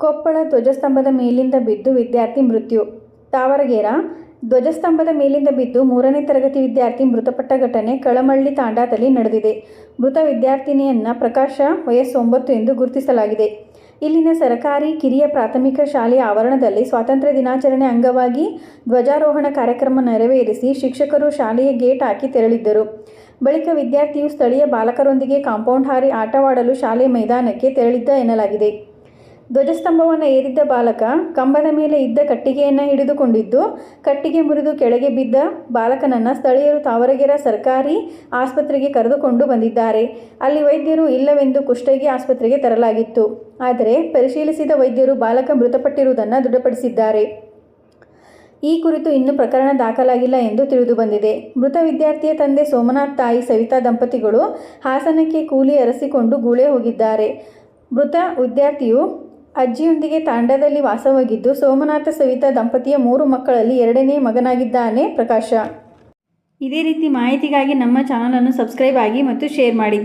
ಕೊಪ್ಪಳ ಧ್ವಜಸ್ತಂಭದ ಮೇಲಿಂದ ಬಿದ್ದು ವಿದ್ಯಾರ್ಥಿ ಮೃತ್ಯು. ತಾವರಗೇರ, ಧ್ವಜಸ್ತಂಭದ ಮೇಲಿಂದ ಬಿದ್ದು ಮೂರನೇ ತರಗತಿ ವಿದ್ಯಾರ್ಥಿ ಮೃತಪಟ್ಟ ಘಟನೆ ಕಳಮಳ್ಳಿ ತಾಂಡಾದಲ್ಲಿ ನಡೆದಿದೆ. ಮೃತ ವಿದ್ಯಾರ್ಥಿನಿಯನ್ನ ಪ್ರಕಾಶ ವಯಸ್ಸು ಒಂಬತ್ತು ಎಂದು ಗುರುತಿಸಲಾಗಿದೆ. ಇಲ್ಲಿನ ಸರಕಾರಿ ಕಿರಿಯ ಪ್ರಾಥಮಿಕ ಶಾಲೆಯ ಆವರಣದಲ್ಲಿ ಸ್ವಾತಂತ್ರ್ಯ ದಿನಾಚರಣೆ ಅಂಗವಾಗಿ ಧ್ವಜಾರೋಹಣ ಕಾರ್ಯಕ್ರಮ ನೆರವೇರಿಸಿ ಶಿಕ್ಷಕರು ಶಾಲೆಯ ಗೇಟ್ ಹಾಕಿ ತೆರಳಿದ್ದರು. ಬಳಿಕ ವಿದ್ಯಾರ್ಥಿಯು ಸ್ಥಳೀಯ ಬಾಲಕರೊಂದಿಗೆ ಕಾಂಪೌಂಡ್ ಹಾರಿ ಆಟವಾಡಲು ಶಾಲೆ ಮೈದಾನಕ್ಕೆ ತೆರಳಿದ್ದ ಎನ್ನಲಾಗಿದೆ. ಧ್ವಜಸ್ತಂಭವನ್ನು ಏರಿದ್ದ ಬಾಲಕ ಕಂಬದ ಮೇಲೆ ಇದ್ದ ಕಟ್ಟಿಗೆಯನ್ನು ಹಿಡಿದುಕೊಂಡಿದ್ದು, ಕಟ್ಟಿಗೆ ಮುರಿದು ಕೆಳಗೆ ಬಿದ್ದ ಬಾಲಕನನ್ನು ಸ್ಥಳೀಯರು ತಾವರಗೆರೆ ಸರ್ಕಾರಿ ಆಸ್ಪತ್ರೆಗೆ ಕರೆದುಕೊಂಡು ಬಂದಿದ್ದಾರೆ. ಅಲ್ಲಿ ವೈದ್ಯರು ಇಲ್ಲವೆಂದು ಕುಷ್ಟಗಿ ಆಸ್ಪತ್ರೆಗೆ ತರಲಾಗಿತ್ತು. ಆದರೆ ಪರಿಶೀಲಿಸಿದ ವೈದ್ಯರು ಬಾಲಕ ಮೃತಪಟ್ಟಿರುವುದನ್ನು ದೃಢಪಡಿಸಿದ್ದಾರೆ. ಈ ಕುರಿತು ಇನ್ನೂ ಪ್ರಕರಣ ದಾಖಲಾಗಿಲ್ಲ ಎಂದು ತಿಳಿದು ಬಂದಿದೆ. ಮೃತ ವಿದ್ಯಾರ್ಥಿಯ ತಂದೆ ಸೋಮನಾಥ್ ತಾಯಿ ಸವಿತಾ ದಂಪತಿಗಳು ಹಾಸನಕ್ಕೆ ಕೂಲಿ ಅರಸಿಕೊಂಡು ಗೂಳೆ ಹೋಗಿದ್ದಾರೆ. ಮೃತ ವಿದ್ಯಾರ್ಥಿಯು ಅಜ್ಜಿಯೊಂದಿಗೆ ತಾಂಡದಲ್ಲಿ ವಾಸವಾಗಿದ್ದು, ಸೋಮನಾಥ ಸವಿತಾ ದಂಪತಿಯ ಮೂರು ಮಕ್ಕಳಲ್ಲಿ ಎರಡನೇ ಮಗನಾಗಿದ್ದಾನೆ ಪ್ರಕಾಶ. ಇದೇ ರೀತಿ ಮಾಹಿತಿಗಾಗಿ ನಮ್ಮ ಚಾನಲನ್ನು ಸಬ್ಸ್ಕ್ರೈಬ್ ಆಗಿ ಮತ್ತು ಶೇರ್ ಮಾಡಿ.